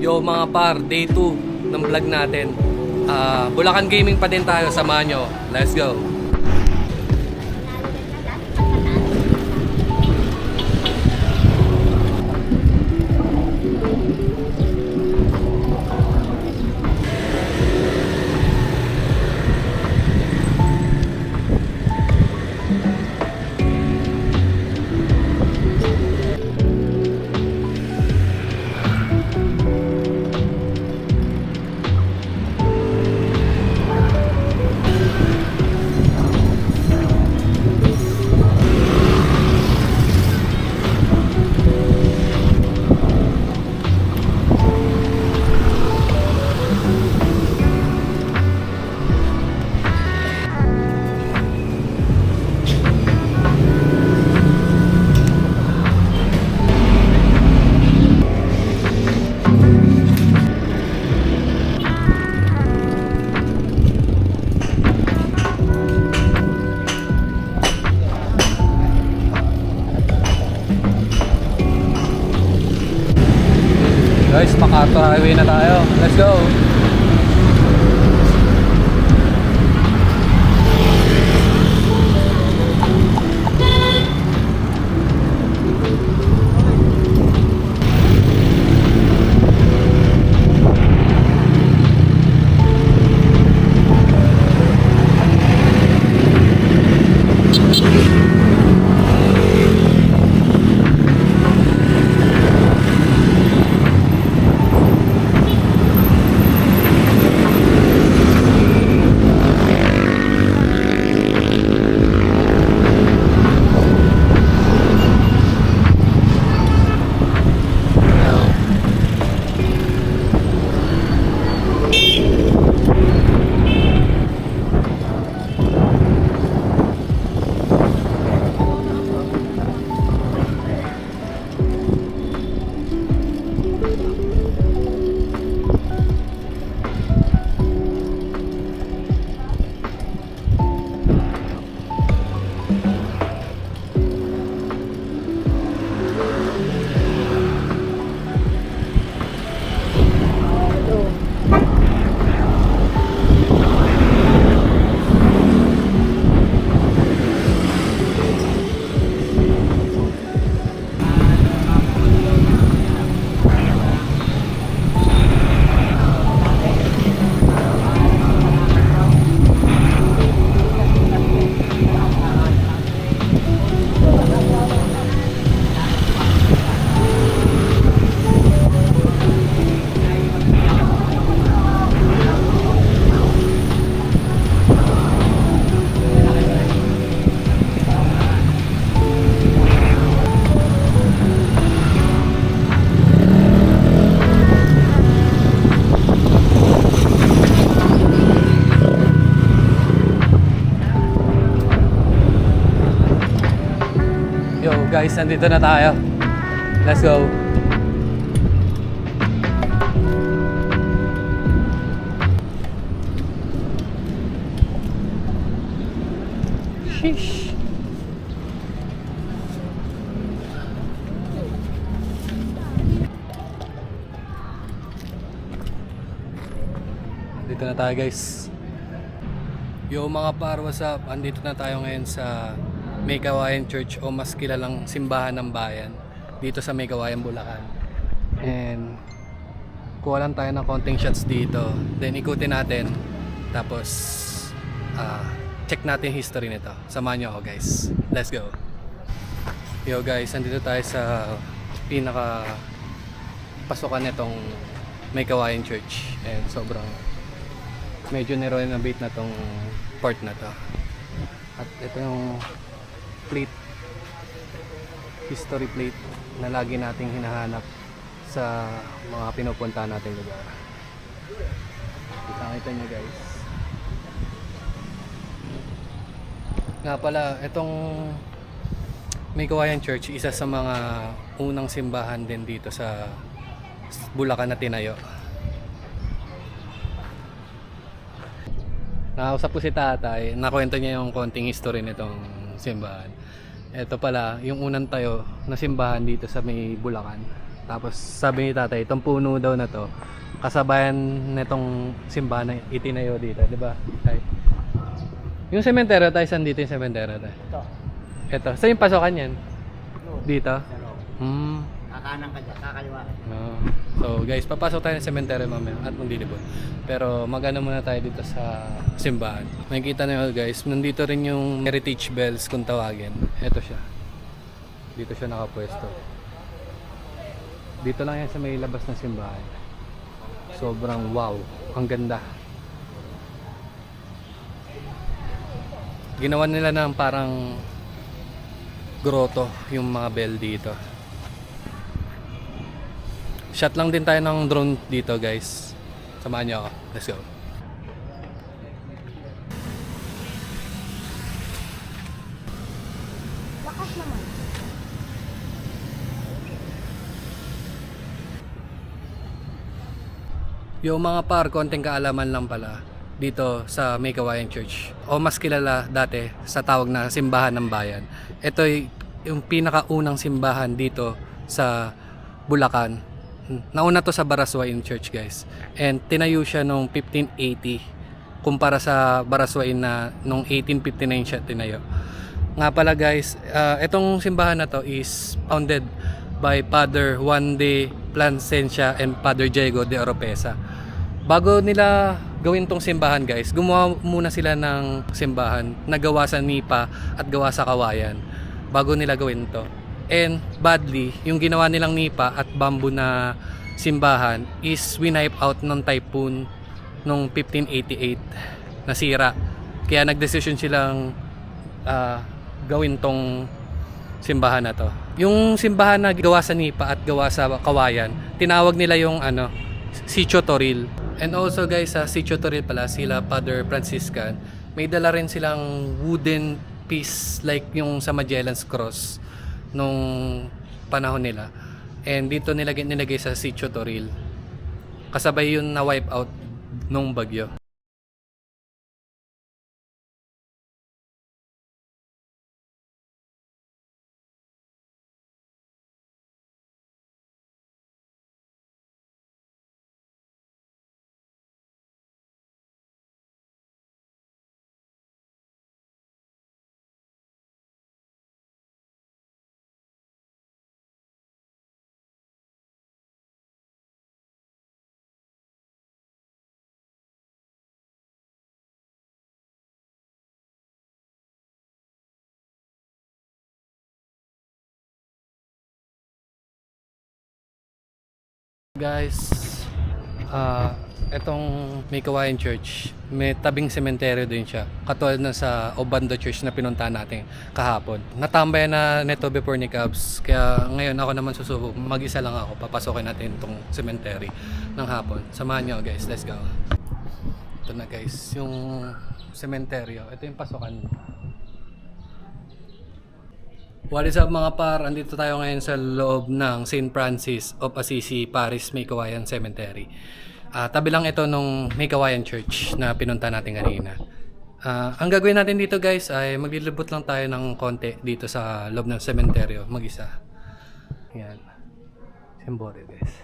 Yo mga par, day 2 ng vlog natin. Ah, Bulacan Gaming pa din tayo, samahan nyo. Let's go. Guys, MacArthur Highway na tayo. Let's go. Guys, nandito na tayo. Let's go. Sheesh. Dito na tayo guys. Yo mga par, what's up? Andito na tayo ngayon sa May Kawayan Church o mas kilalang simbahan ng bayan dito sa May Kawayan, Bulacan. And kuha lang tayo ng konting shots dito. Then ikutin natin. Tapos ah, check natin history nito. Samahan nyo ako guys. Let's go. Yo guys, andito tayo sa pinaka pasukan nitong May Kawayan Church. And sobrang medyo nirenovate na tong part na to. At ito yung plate, history plate na lagi nating hinahanap sa mga pinupunta nating lugar. Kita kita nyo guys. Nga pala, itong May Kawayan Church, isa sa mga unang simbahan din dito sa Bulacan na tinayo. Nakausap ko si tatay, nakwento niya yung konting history nitong simbahan. Ito pala, yung unang tayo na simbahan dito sa may Bulacan. Tapos sabi ni tatay, itong puno daw na to, kasabayan nitong simbahan na itinayo dito, di ba? Tay? Yung sementeryo tayo, saan dito yung sementeryo tayo? Ito. Ito, saan yung pasokan yan? Dito? Hmm. Kakanan ka dyan, kakaliwa ka. No. So guys, papasok tayo ng cemetery mamaya at maglilibot. Pero magano muna tayo dito sa simbahan. Makikita nyo guys, nandito rin yung heritage bells kung tawagin. Ito siya. Dito siya nakapwesto. Dito lang yan sa may labas ng simbahan. Sobrang wow. Ang ganda. Ginawa nila ng parang grotto yung mga bell dito. Shot lang din tayo ng drone dito guys. Samahan niyo ako. Let's go. Lakas naman. Mga par, konting kaalaman lang pala dito sa May Kawayan Church. O mas kilala dati sa tawag na Simbahan ng Bayan. Ito yung pinakaunang simbahan dito sa Bulacan. Nauna to sa Baraswain Church guys. And tinayo siya noong 1580 kumpara sa Baraswain na noong 1859 siya tinayo. Nga pala guys, ah, itong simbahan na to is founded by Father Juan de Plasencia and Father Diego de Oropesa. Bago nila gawin tong simbahan guys, gumawa muna sila ng simbahan na gawa sa nipa at gawa sa kawayan bago nila gawin to. And badly, yung ginawa nilang nipa at bamboo na simbahan is winipe out ng typhoon nung 1588 nasira. Kaya nagdesisyon silang ah, gawin tong simbahan na to. Yung simbahan na gawa sa nipa at gawa sa kawayan, tinawag nila yung ano, Sitio Toril. And also guys, sa Sitio Toril pala, sila Father Franciscan, may dala rin silang wooden piece like yung sa Magellan's Cross nung panahon nila. And dito nilagay, nilagay sa Sitio Toril. Kasabay yun na wipe out nung bagyo. Guys, ah etong May Kawayan Church, may tabing sementeryo din siya. Katulad na sa Obando Church na pinuntahan natin kahapon. Natambay na neto before ni Cubs, kaya ngayon ako naman susubok. Mag-isa lang ako, papasokin natin itong cemetery ng hapon. Samahan nyo guys, let's go. Ito na guys, yung sementeryo. Ito yung pasokan. What is up mga par? Andito tayo ngayon sa loob ng St. Francis of Assisi Paris May Cemetery. Ah, tabi lang ito nung May Church na pinunta natin kanina. Ah, ang gagawin natin dito guys ay maglilibot lang tayo ng konti dito sa loob ng sementeryo mag-isa. Yan. Simbore guys.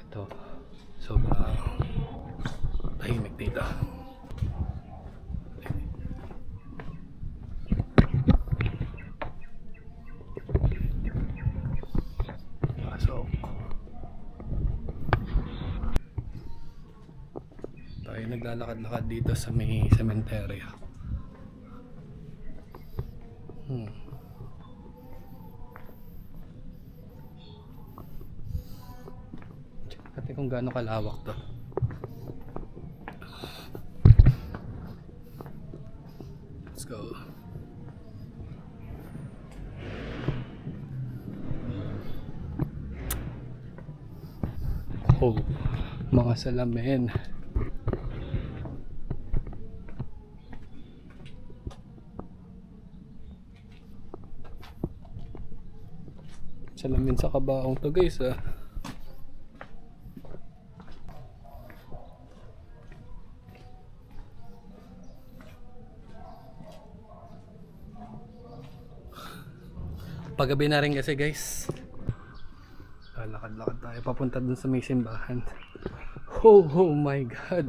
Ito. Sobrang tahimik dito. Pasok. Tayo naglalakad-lakad dito sa may cementerio. Hmm. Check natin kung gaano kalawak to. Let's go. Oh, mga salamin. Salamin sa kabaong to guys ah. Paggabi na rin kasi guys. Lalakad-lakad tayo papunta dun sa may simbahan. Oh, oh my god.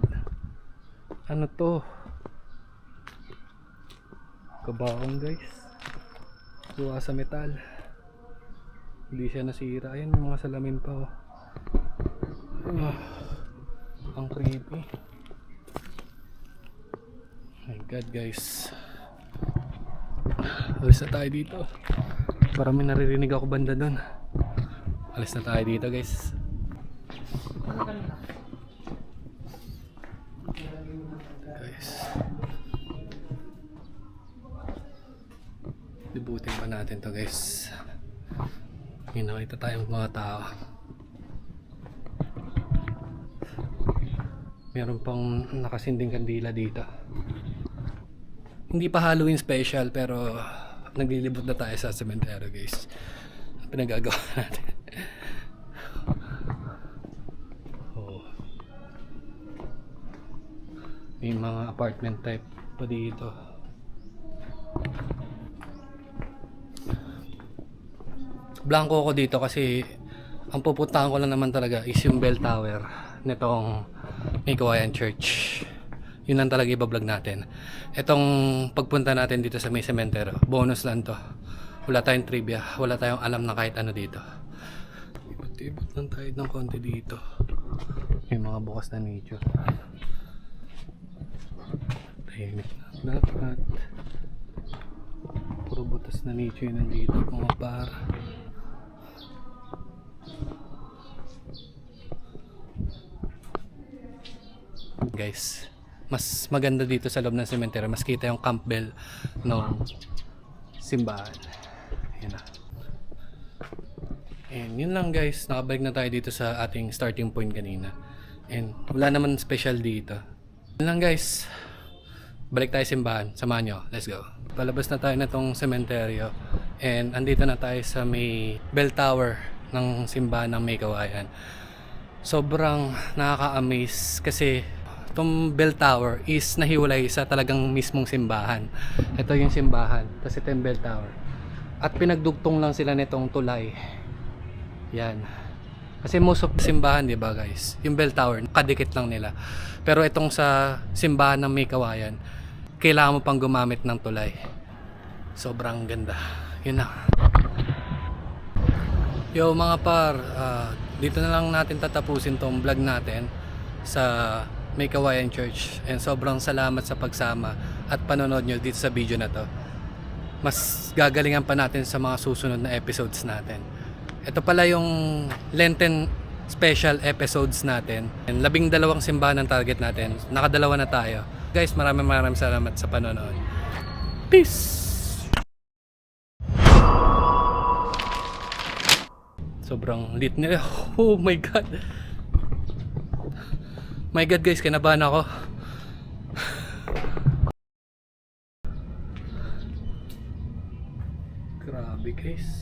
Ano to? Kabaong guys. Gawa sa metal. Hindi siya nasira. Ayan, may mga salamin pa oh. Ah, ang creepy. My god guys. Alis na tayo dito. Para may naririnig ako banda doon. Alis na tayo dito guys. Guys. Libutin pa natin to guys. May nakita tayong mga tao. Meron pang nakasinding kandila dito. Hindi pa Halloween special pero naglilibot na tayo sa sementeryo guys. Pinagagawa natin. oh. May mga apartment type pa dito. Blanco ako dito kasi ang pupuntahan ko lang naman talaga is yung bell tower nitong Mikawayan Church. Yun lang talaga ibablog natin. Itong pagpunta natin dito sa may sementero, bonus lang to. Wala tayong trivia, wala tayong alam na kahit ano dito. Ibot-ibot lang tayo ng konti dito. May mga bukas na nature. Tahimik na dapat. Puro butas na nature yung nandito, mga par. Guys, mas maganda dito sa loob ng sementeryo. Mas kita yung camp bell ng simbahan. Yan na. And yun lang guys, nakabalik na tayo dito sa ating starting point kanina. And wala naman special dito. Yun lang guys. Balik tayo simbahan. Samahan nyo. Let's go. Palabas na tayo na tong sementeryo. And andito na tayo sa may bell tower ng simbahan ng May Kawayan. Sobrang nakaka-amaze kasi itong bell tower is nahiwalay sa talagang mismong simbahan. Ito yung simbahan, tapos ito yung bell tower. At pinagdugtong lang sila nitong tulay. Yan. Kasi most of simbahan, di ba guys, yung bell tower, kadikit lang nila. Pero itong sa simbahan ng may kawayan, kailangan mo pang gumamit ng tulay. Sobrang ganda. Yun na. Yo mga par, ah, dito na lang natin tatapusin tong vlog natin sa May Kawayan Church. And sobrang salamat sa pagsama at panonood nyo dito sa video na to. Mas gagalingan pa natin sa mga susunod na episodes natin. Ito pala yung Lenten special episodes natin. And labing dalawang simbahan ang target natin. Nakadalawa na tayo. Guys, maraming maraming salamat sa panonood. Peace! Sobrang lit nila. Oh my god. My god guys, kinabahan ako. Grabe guys.